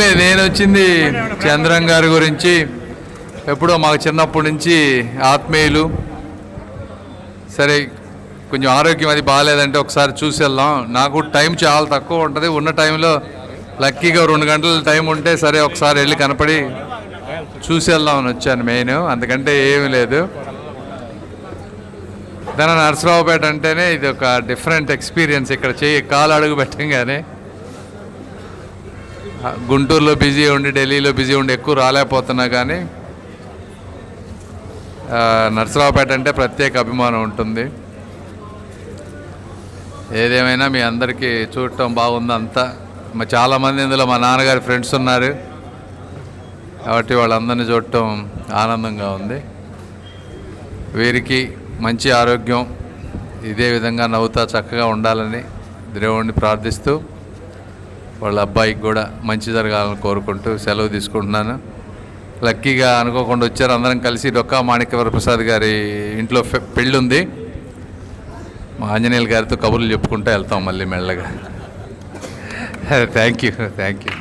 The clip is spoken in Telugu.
లేదు నేను వచ్చింది చంద్రం గారి గురించి. ఎప్పుడో మాకు చిన్నప్పటి నుంచి ఆత్మీయులు. సరే కొంచెం ఆరోగ్యం అది బాగాలేదంటే ఒకసారి చూసి వెళ్దాం. నాకు టైం చాలా తక్కువ ఉంటుంది. ఉన్న టైంలో లక్కీగా రెండు గంటల టైం ఉంటే సరే ఒకసారి వెళ్ళి కనపడి చూసి వెళ్దామని వచ్చాను మెయిన్. అందుకంటే ఏమీ లేదు. దాని నరసరావుపేట అంటేనే ఇది ఒక డిఫరెంట్ ఎక్స్పీరియన్స్. ఇక్కడ చేయి కాలు అడుగు పెట్టంగానే గుంటూరులో బిజీ ఉండి ఢిల్లీలో బిజీ ఉండి ఎక్కువ రాలేకపోతున్నా కానీ నర్సరావుపేట అంటే ప్రత్యేక అభిమానం ఉంటుంది. ఏదేమైనా మీ అందరికీ చూడటం బాగుంది అంతా. మా చాలామంది ఇందులో మా నాన్నగారి ఫ్రెండ్స్ ఉన్నారు. కాబట్టి వాళ్ళందరినీ చూడటం ఆనందంగా ఉంది. వీరికి మంచి ఆరోగ్యం ఇదే విధంగా నవ్వుతా చక్కగా ఉండాలని దేవుణ్ణి ప్రార్థిస్తూ వాళ్ళ అబ్బాయికి కూడా మంచి జరగాలని కోరుకుంటూ సెలవు తీసుకుంటున్నాను. లక్కీగా అనుకోకుండా వచ్చారు. అందరం కలిసి డొక్కా మాణిక్యవర ప్రసాద్ గారి ఇంట్లో పెళ్ళి ఉంది మా ఆంజనేయుల గారితో కబుర్లు చెప్పుకుంటూ వెళ్తాం మళ్ళీ మెల్లగా. Thank you thank you.